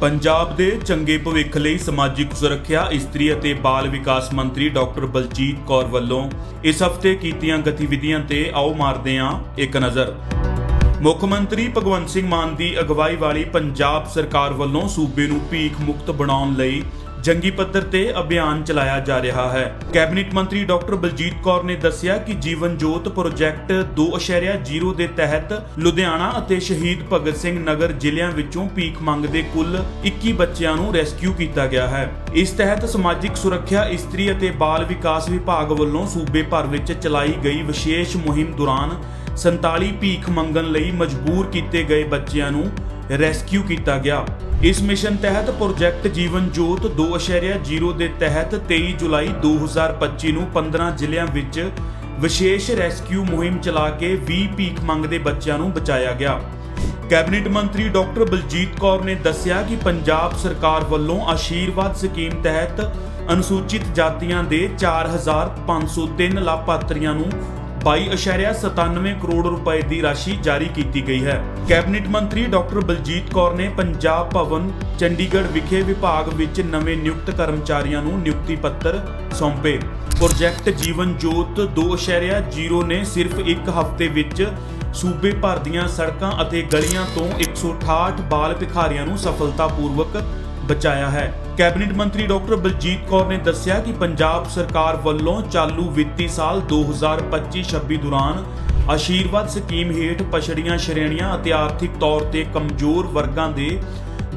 ਪੰਜਾਬ ਦੇ ਚੰਗੇ ਭਵਿੱਖ ਲਈ ਸਮਾਜਿਕ ਸੁਰੱਖਿਆ, ਇਸਤਰੀ ਅਤੇ ਬਾਲ ਵਿਕਾਸ ਮੰਤਰੀ ਡਾਕਟਰ ਬਲਜੀਤ ਕੌਰ ਵੱਲੋਂ ਇਸ ਹਫ਼ਤੇ ਕੀਤੀਆਂ ਗਤੀਵਿਧੀਆਂ ਤੇ ਆਓ ਮਾਰਦੇ ਹਾਂ ਇੱਕ ਨਜ਼ਰ। ਮੁੱਖ ਮੰਤਰੀ ਭਗਵੰਤ ਸਿੰਘ ਮਾਨ ਦੀ ਅਗਵਾਈ ਵਾਲੀ ਪੰਜਾਬ ਸਰਕਾਰ ਵੱਲੋਂ ਸੂਬੇ ਨੂੰ ਭੀਖ ਮੁਕਤ ਬਣਾਉਣ ਲਈ ਜੰਗੀ ਪੱਧਰ ਤੇ ਅਭਿਆਨ ਚਲਾਇਆ ਜਾ ਰਿਹਾ ਹੈ। ਕੈਬਨਿਟ ਮੰਤਰੀ ਡਾਕਟਰ ਬਲਜੀਤ ਕੌਰ ਨੇ ਦੱਸਿਆ ਕਿ ਜੀਵਨ ਜੋਤ ਪ੍ਰੋਜੈਕਟ 2.0 ਦੇ ਤਹਿਤ ਲੁਧਿਆਣਾ ਅਤੇ ਸ਼ਹੀਦ ਭਗਤ ਸਿੰਘ ਨਗਰ ਜ਼ਿਲ੍ਹਿਆਂ ਵਿੱਚੋਂ ਭੀਖ ਮੰਗਦੇ ਕੁੱਲ 21 ਬੱਚਿਆਂ ਨੂੰ ਰੈਸਕਿਊ ਕੀਤਾ ਗਿਆ ਹੈ। ਇਸ ਤਹਿਤ ਸਮਾਜਿਕ ਸੁਰੱਖਿਆ, ਇਸਤਰੀ ਅਤੇ ਬਾਲ ਵਿਕਾਸ ਵਿਭਾਗ ਵੱਲੋਂ ਸੂਬੇ ਭਰ ਵਿੱਚ ਚਲਾਈ ਗਈ ਵਿਸ਼ੇਸ਼ ਮੁਹਿੰਮ ਦੌਰਾਨ 47 ਭੀਖ ਮੰਗਣ ਲਈ ਮਜਬੂਰ ਕੀਤੇ ਗਏ ਬੱਚਿਆਂ ਨੂੰ ਰੈਸਕਿਊ ਕੀਤਾ ਗਿਆ। ਇਸ ਮਿਸ਼ਨ ਤਹਿਤ ਪ੍ਰੋਜੈਕਟ ਜੀਵਨ ਜੋਤ 2.0 ਦੇ ਤਹਿਤ 23 ਜੁਲਾਈ 2025 ਨੂੰ 15 ਜ਼ਿਲ੍ਹਿਆਂ ਵਿੱਚ ਵਿਸ਼ੇਸ਼ ਰੈਸਕਿਊ ਮੁਹਿੰਮ ਚਲਾ ਕੇ 20 ਭੀਖ ਮੰਗਦੇ ਬੱਚਿਆਂ ਨੂੰ ਬਚਾਇਆ ਗਿਆ। ਕੈਬਨਿਟ ਮੰਤਰੀ ਡਾਕਟਰ ਬਲਜੀਤ ਕੌਰ ਨੇ ਦੱਸਿਆ ਕਿ ਪੰਜਾਬ ਸਰਕਾਰ ਵੱਲੋਂ ਆਸ਼ੀਰਵਾਦ ਸਕੀਮ ਤਹਿਤ ਅਨੁਸੂਚਿਤ ਜਾਤੀਆਂ ਦੇ 4503 ਲਾਭਪਾਤਰੀਆਂ ਨੂੰ 22.97 ਕਰੋੜ ਰੁਪਏ ਦੀ ਰਾਸ਼ੀ ਜਾਰੀ ਕੀਤੀ ਗਈ ਹੈ। ਕੈਬਨਿਟ ਮੰਤਰੀ ਡਾਕਟਰ ਬਲਜੀਤ ਕੌਰ ਨੇ ਪੰਜਾਬ ਭਵਨ, ਚੰਡੀਗੜ੍ਹ ਵਿਖੇ ਵਿਭਾਗ ਵਿੱਚ ਨਵੇਂ ਨਿਯੁਕਤ ਕਰਮਚਾਰੀਆਂ ਨੂੰ ਨਿਯੁਕਤੀ ਪੱਤਰ ਸੌਂਪੇ। ਪ੍ਰੋਜੈਕਟ ਜੀਵਨ ਜੋਤ 2.0 ਨੇ ਸਿਰਫ ਇੱਕ ਹਫ਼ਤੇ ਵਿੱਚ ਸੂਬੇ ਭਰ ਦੀਆਂ ਸੜਕਾਂ ਅਤੇ ਗਲੀਆਂ ਤੋਂ 168 ਬਾਲ ਭਿਖਾਰੀਆਂ ਨੂੰ ਸਫਲਤਾਪੂਰਵਕ ਬਚਾਇਆ ਹੈ। ਕੈਬਨਿਟ ਮੰਤਰੀ ਡਾਕਟਰ ਬਲਜੀਤ ਕੌਰ ਨੇ ਦੱਸਿਆ ਕਿ ਪੰਜਾਬ ਸਰਕਾਰ ਵੱਲੋਂ ਚਾਲੂ ਵਿੱਤੀ ਸਾਲ 2025-26 ਦੌਰਾਨ ਆਸ਼ੀਰਵਾਦ ਸਕੀਮ ਹੇਠ ਪਛੜੀਆਂ ਸ਼੍ਰੇਣੀਆਂ ਅਤੇ ਆਰਥਿਕ ਤੌਰ ਤੇ ਕਮਜ਼ੋਰ ਵਰਗਾਂ ਦੇ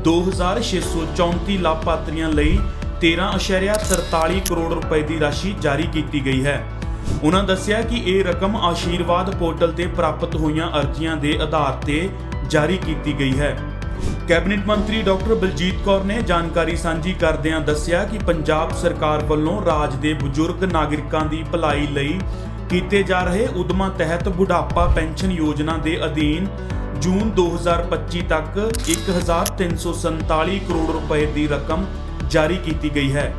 2634 ਲਾਭਪਾਤਰੀਆਂ ਲਈ 13.43 ਕਰੋੜ ਰੁਪਏ ਦੀ ਰਾਸ਼ੀ ਜਾਰੀ ਕੀਤੀ ਗਈ ਹੈ। ਉਹਨਾਂ ਦੱਸਿਆ ਕਿ ਇਹ ਰਕਮ ਆਸ਼ੀਰਵਾਦ ਪੋਰਟਲ ਤੇ ਪ੍ਰਾਪਤ ਹੋਈਆਂ ਅਰਜ਼ੀਆਂ ਦੇ ਆਧਾਰ ਤੇ ਜਾਰੀ ਕੀਤੀ ਗਈ ਹੈ। ਕੈਬਨਿਟ ਮੰਤਰੀ ਡਾਕਟਰ ਬਲਜੀਤ ਕੌਰ ਨੇ ਜਾਣਕਾਰੀ ਸਾਂਝੀ ਕਰਦਿਆਂ ਦੱਸਿਆ ਕਿ ਪੰਜਾਬ ਸਰਕਾਰ ਵੱਲੋਂ ਰਾਜ ਦੇ ਬਜ਼ੁਰਗ ਨਾਗਰਿਕਾਂ ਦੀ ਭਲਾਈ ਲਈ ਕੀਤੇ ਜਾ ਰਹੇ ਉਦਮਾਂ ਤਹਿਤ ਬੁਢਾਪਾ ਪੈਨਸ਼ਨ ਯੋਜਨਾ ਦੇ ਅਧੀਨ ਜੂਨ 2025 ਤੱਕ 1347 ਕਰੋੜ ਰੁਪਏ ਦੀ ਰਕਮ ਜਾਰੀ ਕੀਤੀ ਗਈ ਹੈ।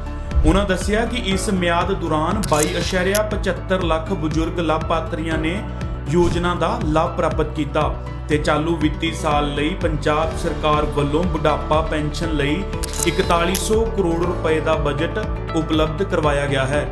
ਉਹਨਾਂ ਦੱਸਿਆ ਕਿ ਇਸ ਮਿਆਦ ਦੌਰਾਨ 22.75 ਲੱਖ ਬਜ਼ੁਰਗ ਲਾਭਪਾਤਰੀਆਂ ਨੇ ਯੋਜਨਾ ਦਾ ਲਾਭ ਪ੍ਰਾਪਤ ਕੀਤਾ ਤੇ ਚਾਲੂ ਵਿੱਤੀ ਸਾਲ ਲਈ ਪੰਜਾਬ ਸਰਕਾਰ ਵੱਲੋਂ ਬੁਢਾਪਾ ਪੈਨਸ਼ਨ ਲਈ 4100 ਕਰੋੜ ਰੁਪਏ ਦਾ ਬਜਟ ਉਪਲਬਧ ਕਰਵਾਇਆ ਗਿਆ ਹੈ।